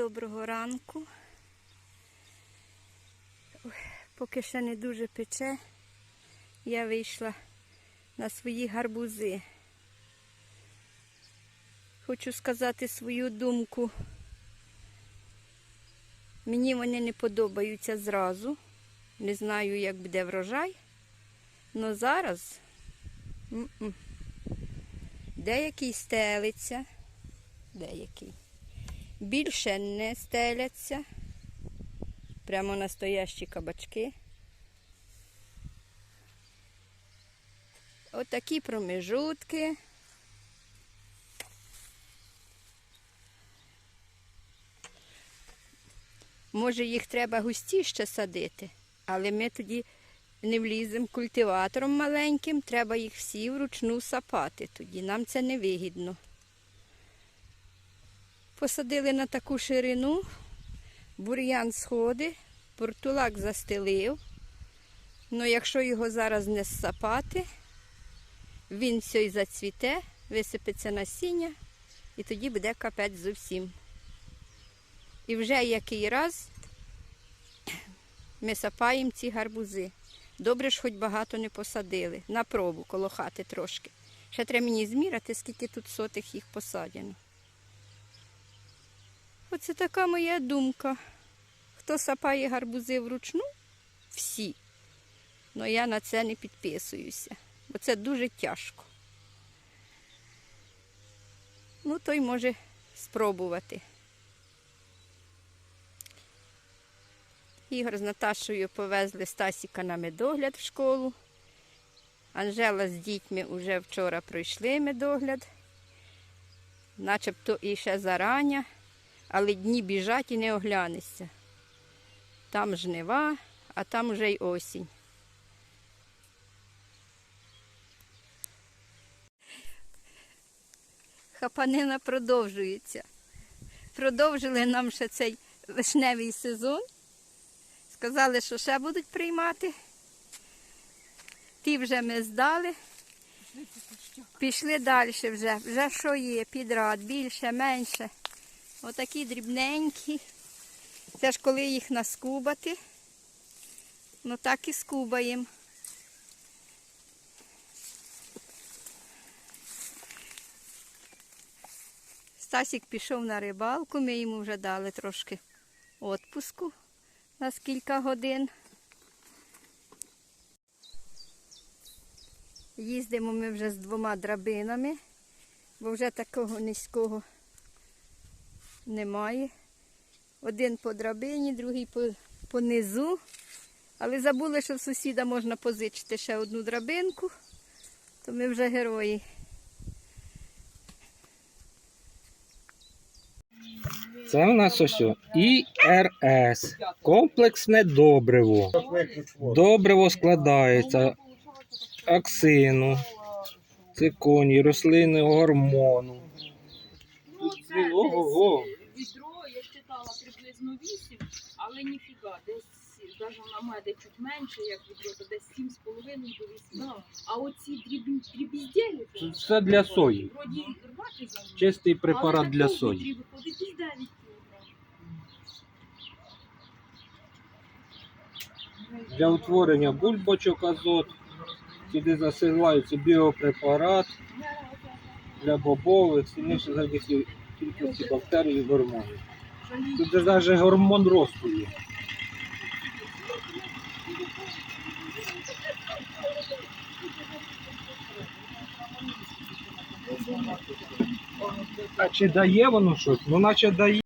доброго ранку. Поки ще не дуже пече, я вийшла на свої гарбузи. Хочу сказати свою думку. Мені вони не подобаються зразу. Не знаю, як буде врожай. але зараз деякий стелиться, деякий. Більше не стеляться. Прямо настоящі кабачки. Отакі промежутки. Може, їх треба густіше садити, але ми тоді не вліземо культиватором маленьким, треба їх всі вручну сапати. Тоді нам це не вигідно. Посадили на таку ширину, бур'ян сходи, портулак застелив. Ну, якщо його зараз не сапати, він все й зацвіте, висипеться насіння, і тоді буде капець зовсім. І вже який раз ми сапаємо ці гарбузи. Добре ж хоч багато не посадили. На пробу коло хати трошки. Ще треба мені зміряти, скільки тут сотих їх посадено. Оце така моя думка. Хто сапає гарбузи вручну? Всі. Ну я на це не підписуюся, бо це дуже тяжко. Ну, той може спробувати. Ігор з Наташою повезли Стасіка на медогляд в школу. Анжела з дітьми вже вчора пройшли медогляд. Начебто і ще зарання, але дні біжать і не оглянешся. Там жнива, а там вже й осінь. Хапанина продовжується. Продовжили нам ще цей вишневий сезон. Сказали, що ще будуть приймати. Ті вже ми здали. Пішли далі вже. Вже що є, підряд, більше, менше. Отакі дрібненькі. Це ж коли їх наскубати. Ну так і скубаємо. Стасік пішов на рибалку, ми йому вже дали трошки відпуску на кілька годин. Їздимо ми вже з двома драбинами, бо вже такого низького немає. Один по драбині, другий по, по низу. Але забули, що в сусіда можна позичити ще одну драбинку, то ми вже герої. Це у нас ось ІРС. Комплексне добриво. Добриво складається аксину, циконії, рослинного гормону. Це ого-го. відро, я читала приблизно 8, але ніфіга, десь навіть на мене чуть менше, як відро, то десь 7,5 до 8. А оці дрібні дрібіздєлі, Це все для сої. вроді рвати за. Чистий препарат для такого сої. відрі Виходить із 9 кілограм. Для утворення бульбочок азот. Сюди засилаються біопрепарат для бобових, сильніше завдяки кількості бактерій і гормонів. Тут навіть гормон росту є. А чи дає воно щось? Ну наче дає.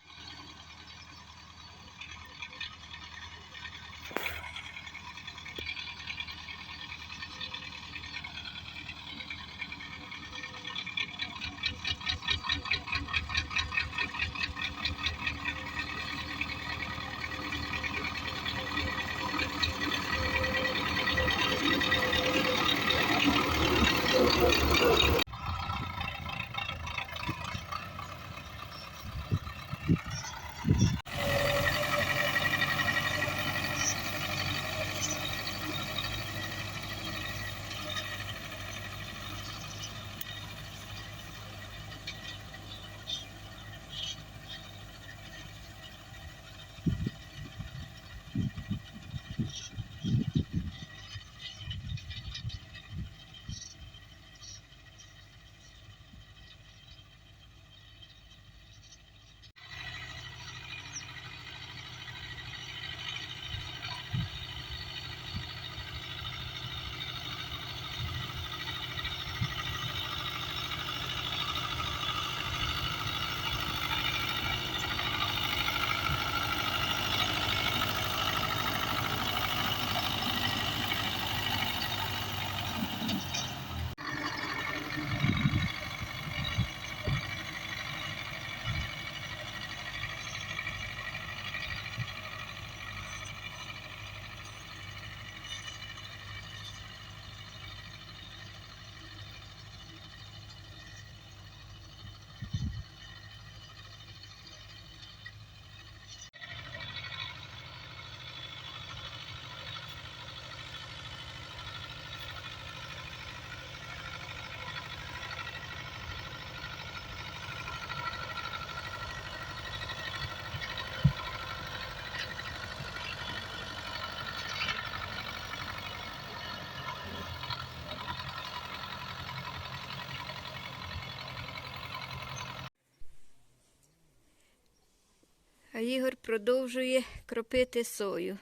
Ігор продовжує кропити сою.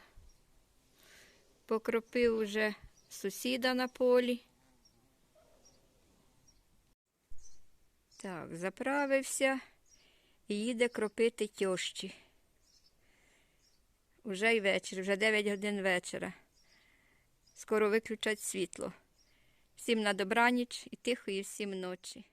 Покропив уже сусіда на полі. Так, заправився і їде кропити тьощі. Уже й вечір, вже 9 годин вечора. Скоро виключать світло. Всім на добраніч і тихої всім ночі.